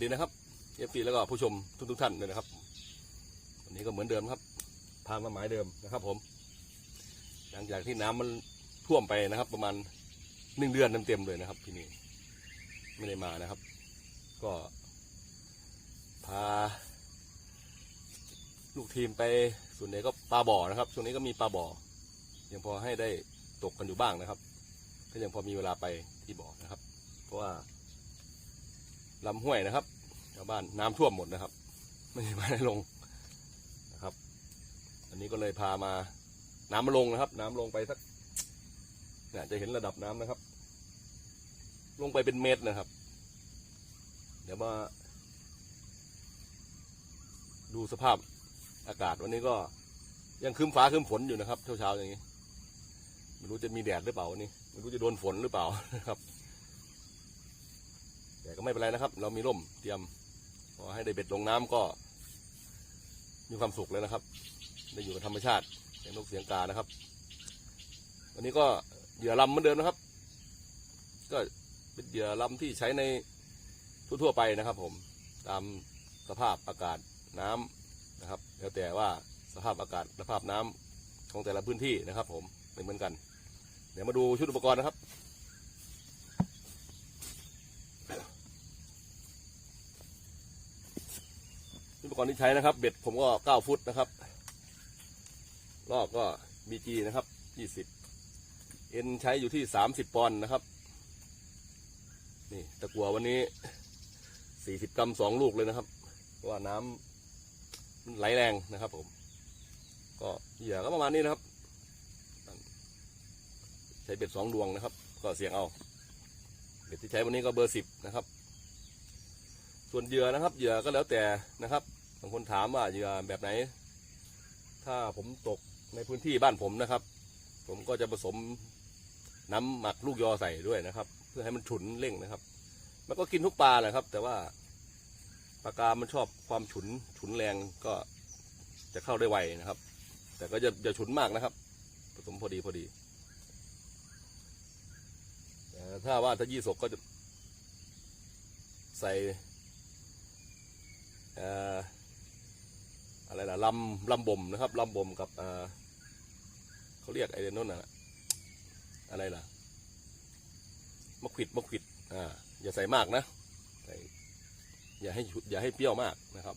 ดีนะครับเอฟซีแล้วก็ผู้ชมทุกทุกๆท่านเลยนะครับ วันนี้ก็เหมือนเดิมครับพามาหมายเดิมนะครับ ผม หลังจากที่น้ำมันท่วมไปนะครับ ประมาณหนึ่งเดือนเต็มๆเลยนะครับ ที่นี่ไม่ได้มานะครับ ก็พา ลูกทีมไปส่วนใหญ่ก็ปลาบ่อนะครับ ช่วงนี้ก็มีปลาบ่อยังพอให้ได้ตกกันอยู่บ้างนะครับ ก็ยังพอมีเวลาไปที่บ่อนะครับ เพราะว่า ลำห้วยนะครับชาวบ้านน้ำท่วมหมดนะครับ ไม่ได้มาได้ลงนะครับ อันนี้ก็เลยพามาน้ำมาลงนะครับ น้ำลงไปสักเนี่ยจะเห็นระดับน้ำนะครับ ลงไปเป็นเมตรนะครับ เดี๋ยวมาดูสภาพอากาศวันนี้ก็ยังครึ้มฟ้าครึ้มฝนอยู่นะครับเช้าๆอย่างนี้ไม่รู้จะมีแดดหรือเปล่าวันนี้ไม่รู้จะโดนฝนหรือเปล่านะครับ ก็ไม่เป็นไรนะครับ เรามีร่มเตรียมขอให้ได้เบ็ดลงน้ำก็ มีความสุขเลยนะครับ ได้อยู่กับธรรมชาติเสียงนกเสียงกานะครับ วันนี้ก็เหยื่อลำเหมือนเดิมนะครับ ก็เป็นเหยื่อลำที่ใช้ในทั่วๆไปนะครับ ผมตามสภาพอากาศน้ำนะครับ แล้วแต่ว่าสภาพอากาศสภาพน้ำของแต่ละพื้นที่นะครับ ผมไม่เหมือนกัน เดี๋ยวมาดูชุดอุปกรณ์นะครับ อุปก รณ์ที่ใช้นะครับ เบ็ดผมก็เก้าฟุตนะครับ ลอกก็บีจีนะครับยี่สิบเอ็นใช้อยู่ที่สามสิบปอนด์นะครับ นี่ตะกัววันนี้สี่สิบกรัมสองลูกเลยนะครับเพราะว่าน้ำมันไหลแรงนะครับผม ก็เหยื่อก็ประมาณนี้นะครับ ใช้เบ็ดสองดวงนะครับ ก็เสียงเอา เบ็ดที่ใช้วันนี้ก็เบอร์สิบนะครับ ส่วนเหยื่อนะครับเหยื่อก็แล้วแต่นะครับ บางคนถามว่าเหยื่อแบบไหน ถ้าผมตกในพื้นที่บ้านผมนะครับ ผมก็จะผสมน้ำหมักลูกยอใส่ด้วยนะครับ เพื่อให้มันฉุนเร่งนะครับ มันก็กินทุกปลาแหละครับ แต่ว่าปลากามันชอบความฉุนฉุนแรงก็จะเข้าได้ไวนะครับ แต่ก็จะจะฉุนมากนะครับ ผสมพอดีพอดีถ้าว่าถ้ายี่สกก็จะใส่ อะไรล่ะลำลำบ่มนะครับลำบ่มกับเขาเรียกไอเรนนนนะอะไรล่ะมะขิดมะขิดอ่าอย่าใส่มากนะใส่อย่าให้อย่าให้เปรี้ยวมากนะครับ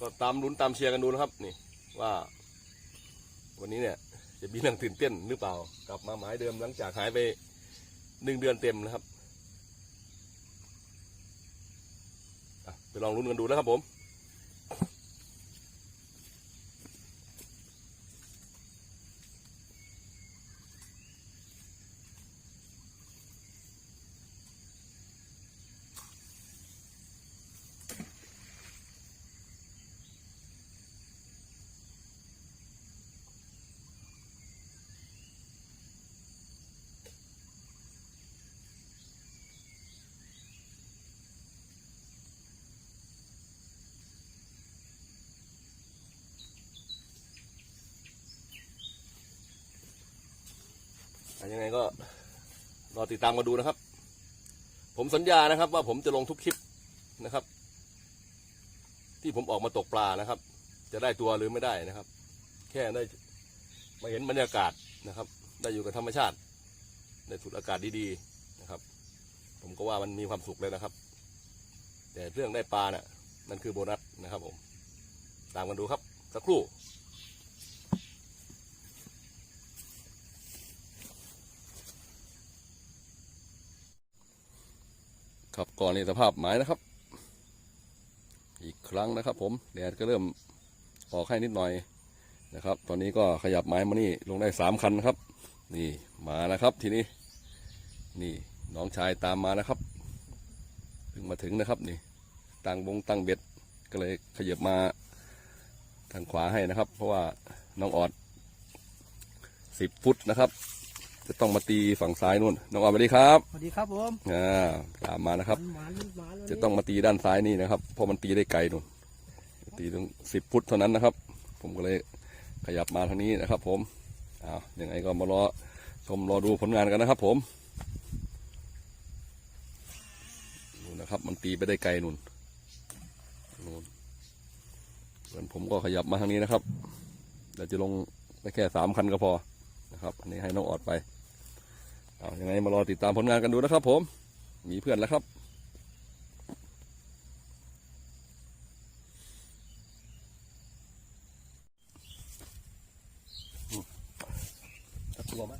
ก็ตามลุ้นตามเชียร์กันดูนะครับ นี่ว่า วันนี้เนี่ย จะมีเรื่องตื่นเต้นหรือเปล่า กลับมาหมายเดิมหลังจากหายไปหนึ่งเดือนเต็มนะครับไปลองลุ้นกันดูนะครับผม ยังไงก็รอติดตามมาดูนะครับ ผมสัญญานะครับ ว่าผมจะลงทุกคลิปนะครับ ที่ผมออกมาตกปลานะครับ จะได้ตัวหรือไม่ได้นะครับ แค่ได้มาเห็นบรรยากาศนะครับ ได้อยู่กับธรรมชาติได้สูดอากาศดีๆนะครับ ผมก็ว่ามันมีความสุขเลยนะครับ แต่เรื่องได้ปลาน่ะนั่นคือโบนัสนะครับผม ตามกันดูครับสักครู่ ครับก่อนนี้สภาพหมายนะครับ อีกครั้งนะครับ ผมแดดก็เริ่มออกให้นิดหน่อยนะครับ ตอนนี้ก็ขยับไม้มานี่ลงได้สามคันนะครับ นี่มาแล้วครับ ทีนี้นี่น้องชายตามมานะครับเพิ่งมาถึงนะครับนี่ตั้งบงตั้งเบ็ดก็เลยขยับมาทางขวาให้นะครับ เพราะว่าน้องออดสิบฟุตนะครับ จะต้องมาตีฝั่งซ้ายนู่นน้องออดสวัสดีครับสวัสดีครับผมอ่าตามมานะครับหวานหวานเลยจะต้องมาตีด้านซ้ายนี่นะครับเพราะมันตีได้ไกลนู่น ตีถึงสิบฟุตเท่านั้นนะครับ ผมก็เลยขยับมาทางนี้นะครับ ผมอ้าวยังไงก็มารอชมรอดูผลงานกันนะครับ ผมนู่นนะครับ มันตีไปได้ไกลนู่นนู่นส่วนผมก็ขยับมาทางนี้นะครับเดี๋ยวจะลงไปแค่สามคันก็พอ นะครับอันนี้ให้น้องออดไปเอายังไงมารอติดตามผลงานกันดูนะครับ ผมมีเพื่อนแล้วครับตัวมา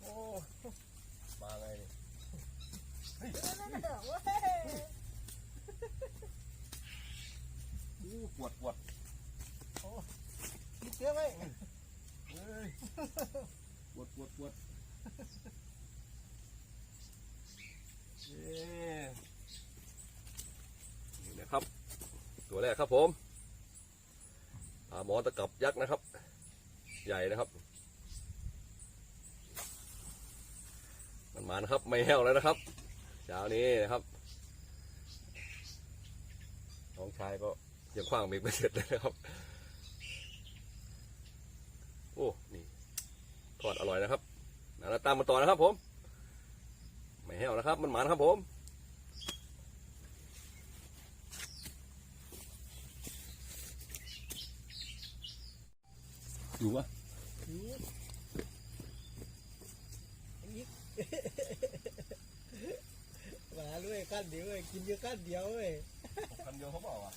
โอ้มาไงนี่อู้ปวดปวด นิดเดียวไหม เฮ้ยปวดปวดปวดเย้นี่นะครับ ตัวแรกครับผมปลาหมอตะกับยักษ์นะครับ ใหญ่นะครับ มันมานะครับ ไม่แห้วแล้วนะครับเช้านี้นะครับน้องชายก็ยังคว้างเบรกไม่เสร็จเลยนะครับ โอ้ นี่ทอดอร่อยนะครับนะตามมาต่อนะครับผม ไม่แห้วนะครับ มันหมานครับผม อยู่วะหวานด้วยขั้นเดียวเว้ยกินเยอะขั้นเดียวเว้ยคันเดียวเขาบอกอะ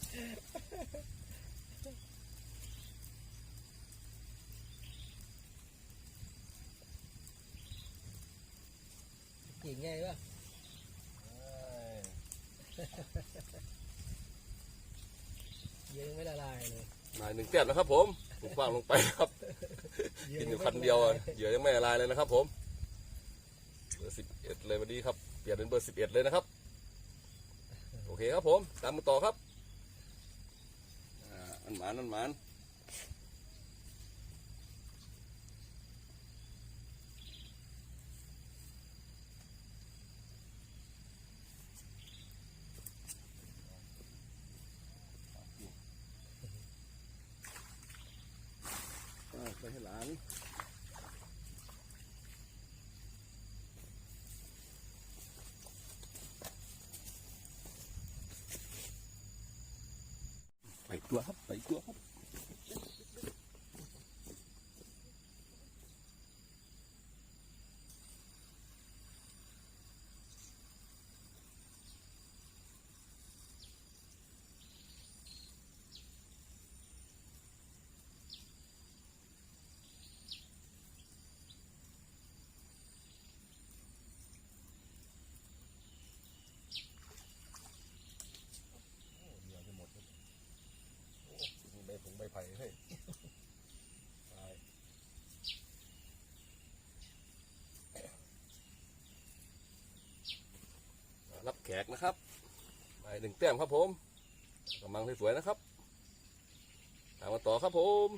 เก่งไงวะเยอะยังไม่ละลายเลยนายหนึ่งแก้มนะครับผม ผมคว้างลงไปครับ กินอยู่คันเดียวอะเหยื่อยังไม่ละลายเลยนะครับ ผมเบอร์สิบเอ็ดเลยวันนี้ครับเปลี่ยนเป็นเบอร์สิบเอ็ดเลยนะครับ โอเคครับผม ตามมาต่อครับอ่าอันหมานอันหมานอ่าไปให้หลาน ไปตัวครับ ไปตัวครับ ใบผงใบไผ่เฮ้ยตายรับแข กนะครับไปหนึ่งแต้มครับผมกำลังสวยๆนะครับตามมาต่อครับผม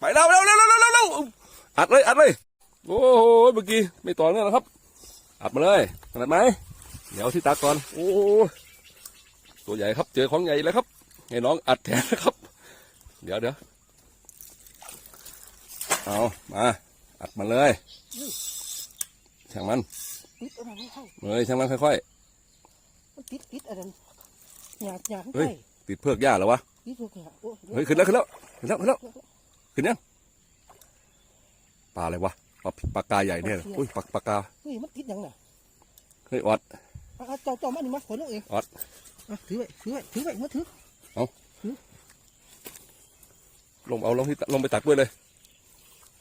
ไปเร็วเร็วเร็วเร็วเร็วเร็วอัดเลยอัดเลยโอ้โหเมื่อกี้ไม่ต่อเนื่องนะครับ อัดมาเลยขนาดไหมเดี๋ยวที่ตาก่อน โอ้ ตัวใหญ่ครับ เจอของใหญ่แล้วครับให้น้องอัดแทนนะครับ เดี๋ยวเดี๋ยวเอามาอัดมาเลยช่างมันติดอะไรไม่เข้าเลยช่างมันค่อยมันติดติดอะไรอยากอยากๆเฮ้ยติดเพือกหญ้าเหรอวะติดทุกอย่างโอ้เฮ้ยขึ้นแล้วขึ้นแล้วขึ้นแล้วขึ้นแล้วขึ้นยังปลาอะไรวะปลาปลากาใหญ่เนี่ยอุ้ยปลาปลากาเฮ้ยมันติดยังน่ะเฮ้ยออดอะเจ้าเจ้ามันนี่มาขนเอาเองออดอะ ถือไว้ถือไว้ถือไว้มาถือลงเอาลงที่ลงไปตักด้วยเลย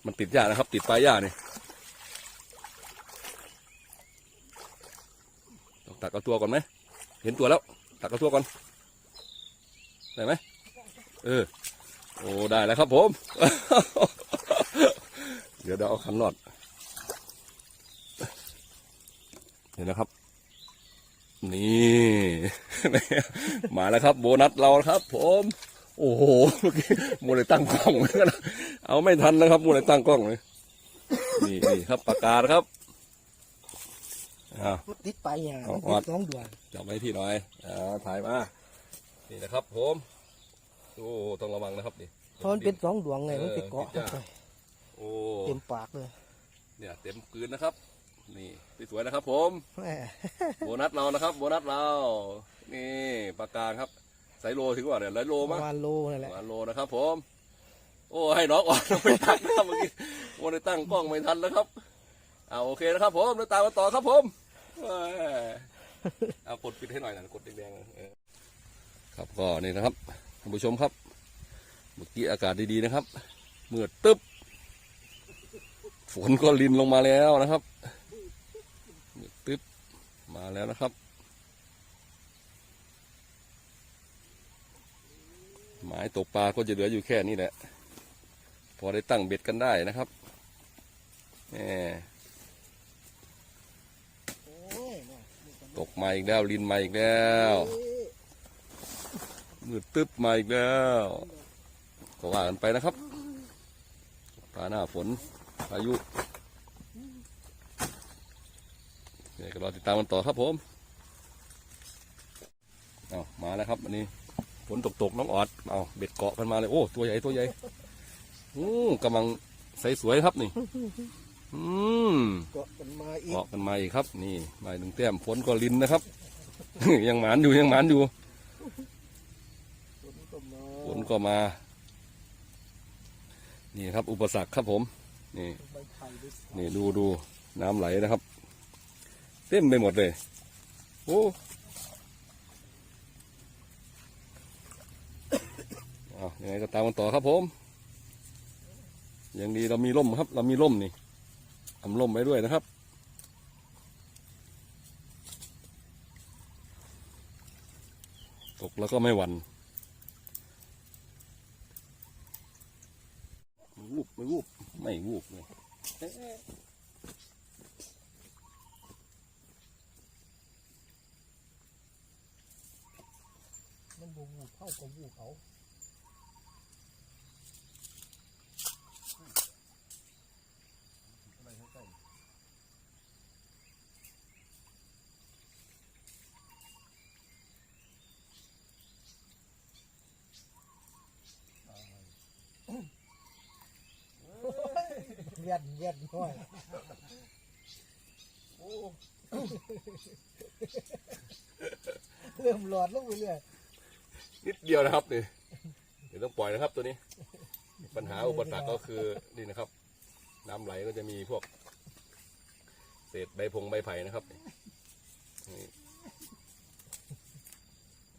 มันติดหญ้านะครับ ติดปลายหญ้านี่ต้องตักเอาตัวก่อนไหมเห็นตัวแล้ว ตักเอาตัวก่อนได้ไหมเออโอ้ได้แล้วครับผม เดี๋ยวเดี๋ยวเอาขันนอดเห็นนะครับ นี่ มาแล้วครับ โบนัสเราครับ ผม โอ้โหเมื่อกี้มัวเลยตั้งกล้องเหมือนกันนะเอาไม่ทันนะครับมัวเลยตั้งกล้องเลยนี่นี่ครับปากกาครับอ่ามันติดไปอย่างเอามันวัติดดสองดวงจับไว้ที่หน่อยอ่าถ่ายมานี่นะครับ ผมโอ้ต้องระวังนะครับนี่เพราะมันเป็นสองดวงไงเออมันไปเกาะติดยากเข้าไปโอ้เต็มปากเลย เนี่ย เต็มกลืนนะครับ นี่สวยๆนะครับผมแหมโบนัสเรานะครับ โบนัสเรา นี่ปากกาครับไซโลถึงกว่าเนี่ยร้อยโลปมั้งระมาณโลนั่นแหละประมาณโลนะครับผม โอ้ให้น้องอ่อนไปตักนะครับเมื่อกี้โอ้ได้ตั้งกล้องไม่ทันแล้วครับเอาโอเคนะครับ ผมเดินตามมาต่อครับผมเอ้ยเอากดปิดให้หน่อยนะกดแดงๆเออครับก็นี่นะครับท่านผู้ชมครับ เมื่อกี้อากาศดีๆนะครับเมื่อตึ๊บฝนก็ลินลงมาแล้วนะครับ เมื่อตึ๊บมาแล้วนะครับ หมายตกปลาก็จะเหลืออยู่แค่นี้แหละ พอได้ตั้งเบ็ดกันได้นะครับแหมโอ้ยตกมาอีกแล้วลินมาอีกแล้วมืดตึ๊บมาอีกแล้วก็ว่ากันไปนะครับปลาหน้าฝนพายุ เนี่ยก็รอติดตามกันต่อครับผมเอามาแล้วครับวันนี้ฝนตกตกๆน้องออดเอาเบ็ดเกาะกันมาเลยโอ้ตัวใหญ่ตัวใหญ่อืมกำลังใสสวยครับนี่ อืมเกาะกันมาอีกออกกันมาอีกครับ นี่มาหนึ่งแต้มฝนก็ลินนะครับ ยังหมานอยู่ยังหมานอยู่ฝนก็มาฝนก็มานี่ครับ อุปสรรคครับผม นี่ใบไผ่ด้วยนี่ดูดูน้ำไหลนะครับ เต็มไปหมดเลย โอ้เอายังไงก็ตามกันต่อครับผมยังดีเรามีร่มครับ เรามีร่มนี่ทำร่มไว้ด้วยนะครับ ตกแล้วก็ไม่หวั่นไม่วูบไม่วูบไม่วูบเลย มันบูบูเข้ากับบูเขาเวียนเวียนห้อยโอ้ เริ่มหลอดลงไปเรื่อย นิดเดียวนะครับนี่เดี๋ยวต้องปล่อยนะครับตัวนี้ ปัญหาอุปสรรคก็คือนี่นะครับ น้ำไหลก็จะมีพวก เศษใบพงใบไผ่นะครับนี่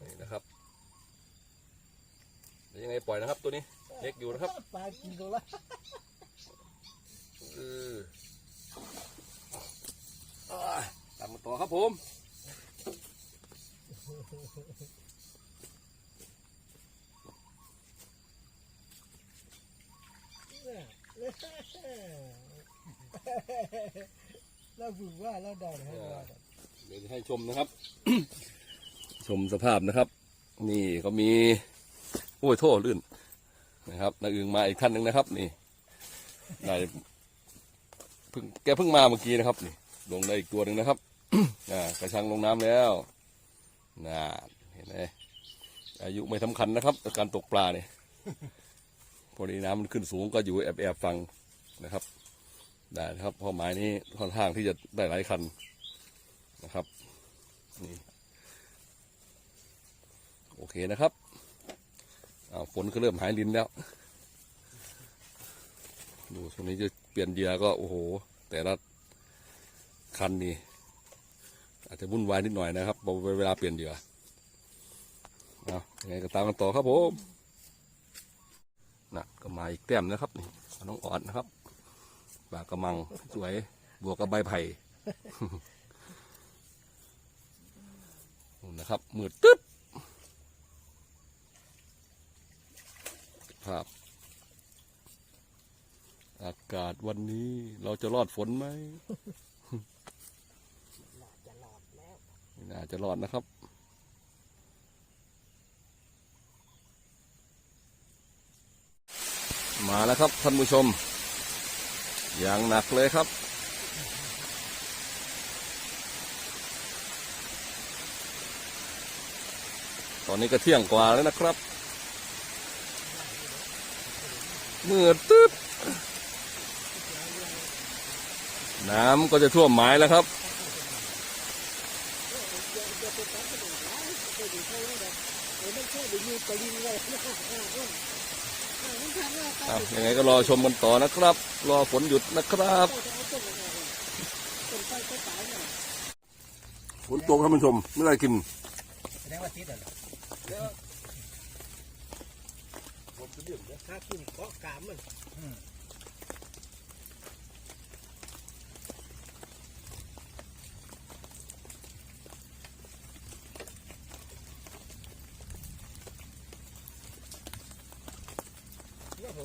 นี่นะครับเดี๋ยวยังไงปล่อยนะครับ ตัวนี้เล็กอยู่นะครับปลากินตัวละเอออ่าตามมาต่อครับผม เราฝึกว่าเราได้ให้ว่าเดี๋ยวจะให้ชมนะครับ ชมสภาพนะครับ นี่ก็มีโอ้ยโทษลื่นนะครับนางอึงมาอีกท่านหนึ่งนะครับ นี่ได้เพิ่งแกเพิ่งมาเมื่อกี้นะครับ นี่ ลงได้อีกตัวหนึ่งนะครับอ่ากระชังลงน้ำแล้วน่าเห็นไหมอายุไม่สำคัญนะครับ การตกปลาเนี่ย พอดีน้ำมันขึ้นสูงก็อยู่แอบแอบฟังนะครับ ได้นะครับเพอหมายนี้ค่อนข้างที่จะได้หลายคันนะครับนี่โอเคนะครับฝนก็เริ่มหายลินแล้ว ดูช่วงนี้จะเปลี่ยนเยื่อก็โอ้โห แต่ละคันนี่อาจจะวุ่นวายนิดหน่อยนะครับเวลาเปลี่ยนเยื่อเอายังไงก็ตามกันต่อครับผม นะก็มาอีกแต้มนะครับนี่น้องออดนะครับปลากระมังสวยบวกกับใบไผ่นู่นะครับมืดตึ๊บภาพ อากาศวันนี้เราจะรอดฝนไหมจะหลอดแล้วน่าจะรอดนะครับ มาแล้วครับท่านผู้ชม อย่างหนักเลยครับ ตอนนี้ก็เที่ยงกว่าแล้วนะครับมืดตึ๊บน้ำก็จะท่วมไม้แล้วครับอะ ยังไงก็รอชมกันต่อนะครับ รอฝนหยุดนะครับฝนตกท่านผู้ชมไม่ได้กินแสดงว่าติดอะถ้าขึ้นเกาะกามมัน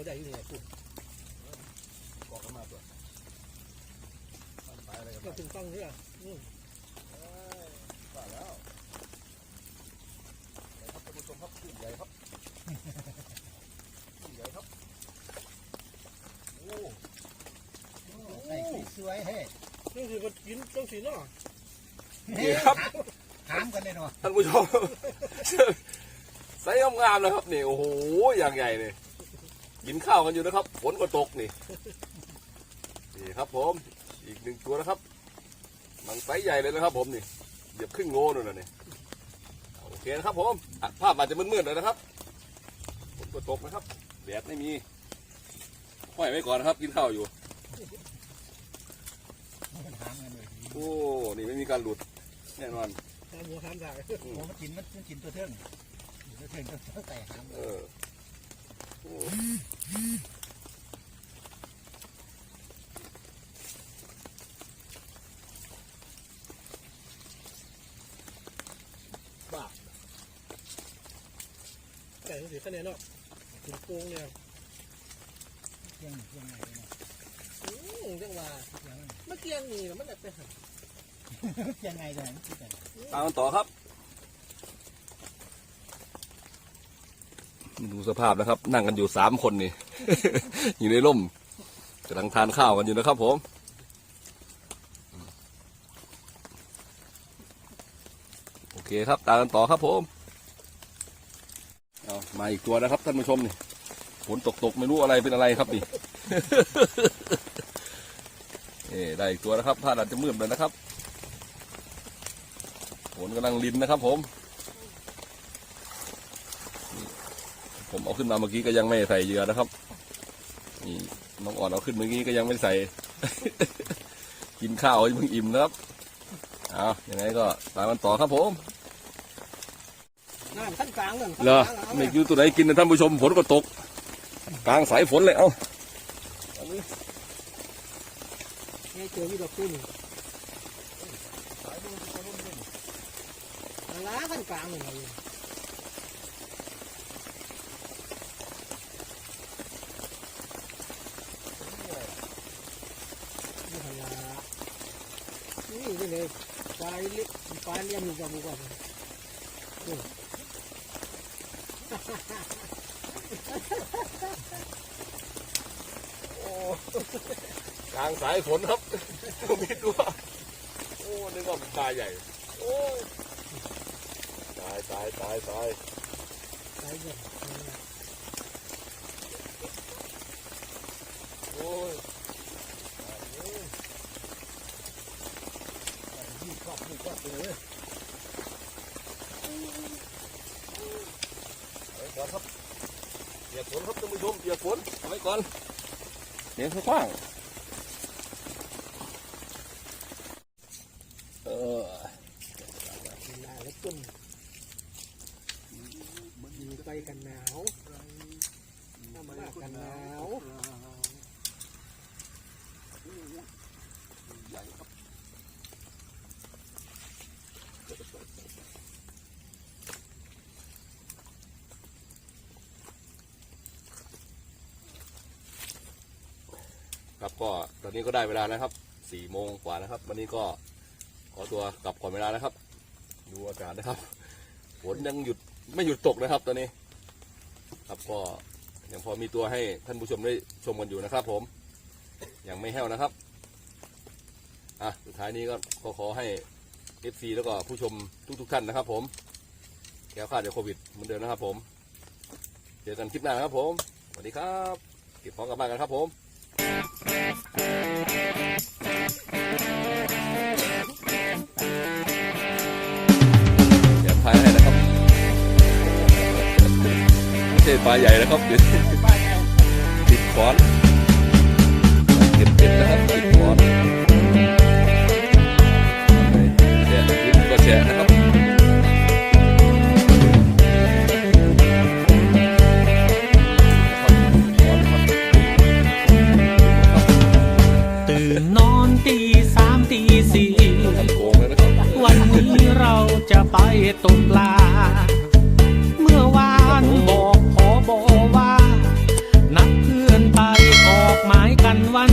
ได้อยู่ไงคุณบอกกันมาตัวตายอะไรกันก็ถึงต้องเนี่ยอืมว่าแล้วครับท่านผู้ชมครับขึ้นใหญ่ครับขึ้นใหญ่ครับโอ้ไอ้สวยเฮ้นี่คือมันกินต้องสีเนาะนี่ครับถามกันเลยเนาะท่านผู้ชมใส่งามๆนะครับนี่โอ้โหอย่างใหญ่เลย กินข้าวกันอยู่นะครับฝนก็ตกนี่นี่ครับผมอีกหนึ่งตัวนะครับมันไซส์ใหญ่เลยนะครับ ผมนี่เหยียบครึ่งโลนู่นน่ะนี่โอเคนะครับผมอะภาพอาจจะมืดๆเลยนะครับฝนก็ตกนะครับแดดไม่มีห้อยไว้ก่อนนะครับ กินข้าวอยู่ถามกันเลยโอ้นี่ไม่มีการหลุดแน่นอนตามหัวทำได้โอ้มันกินมันมันกินตัวเทิงตัวเทิงต้องใส่หามเออ โอ้แต่สีคะแนนเนาะถึงโกงเนี่ยเที่ยงเที่ยงไหนเนาะอืมจังว่าเที่ยงเมื่อกี้นี่มันแบบไปหันเที่ยงไงเลยที่แต่ตามกันต่อครับ ดูสภาพนะครับ นั่งกันอยู่สามคนนี่ อยู่ในร่มกำลังทานข้าวกันอยู่นะครับ ผมโอเคครับตามกันต่อครับผมเอามาอีกตัวนะครับท่านผู้ชมนี่ฝนตกตกไม่รู้อะไรเป็นอะไรครับนี่นี่ได้อีกตัวนะครับผ้าอาจจะมืดเลยนะครับฝนกำลังลินนะครับ ผม ผมเอาขึ้นมาเมื่อกี้ก็ยังไม่ใส่เหยื่อนะครับนี่น้องอ่อนเอาขึ้นเมื่อกี้ก็ยังไม่ใส่ กินข้าวยังเพิ่งอิ่มนะครับเอาอย่างไรก็ตามมันต่อครับผมน้ำขั้นกลางนั่นเหรอไม่รู้ตัวไหนกินนะท่านผู้ชมฝนก็ตก กลางสายฝนเลยเอ้าไงเจอมีดอกตุ้นล้าขั้นกลางเลย นี่หันละ นี่เลยปลายเล็กปลายเลี้ยงอยู่กับบุกกันนี่กลางสายฝนครับมีตัวโอ้นึกว่าเป็นปลาใหญ่ โอ้ตายตายตายตายปลายเลี้ยงโอ้ย เอาไว้ก่อนครับเปียกฝนครับท่านผู้ชมเปียกฝนเอาไว้ก่อนเดี๋ยงกว้างเออ เวลาแล้วต้นอยู่ไปกันหนาวน้ำมากกันหนาว ใหญ่ครับครับ ก็ตอนนี้ก็ได้เวลานะครับสี่โมงกว่านะครับ วันนี้ก็ขอตัวกลับก่อนเวลานะครับ ดูอากาศนะครับฝนยังหยุดไม่หยุดตกนะครับ ตอนนี้ ครับก็ยังพอมีตัวให้ท่านผู้ชมได้ชมกันอยู่นะครับ ผมยังไม่แห้วนะครับอะสุดท้ายนี้ก็ขอขอให้ FC แล้วก็ผู้ชมทุกๆท่านนะครับ ผมแก้วคาดจากโควิดเหมือนเดิมนะครับ ผม เจอกันคลิปหน้านะครับ ผมสวัสดีครับเก็บของกลับบ้านกันครับผม ปลาใหญ่นะครับเดี๋ยวติดขอนเก็บเก็บนะครับติดขอนแชร์คลิปก็แชร์นะครับตื่นนอนตีสามตีสี่ทำโกงแล้วนะครับวันนี้เราจะไปตกปลา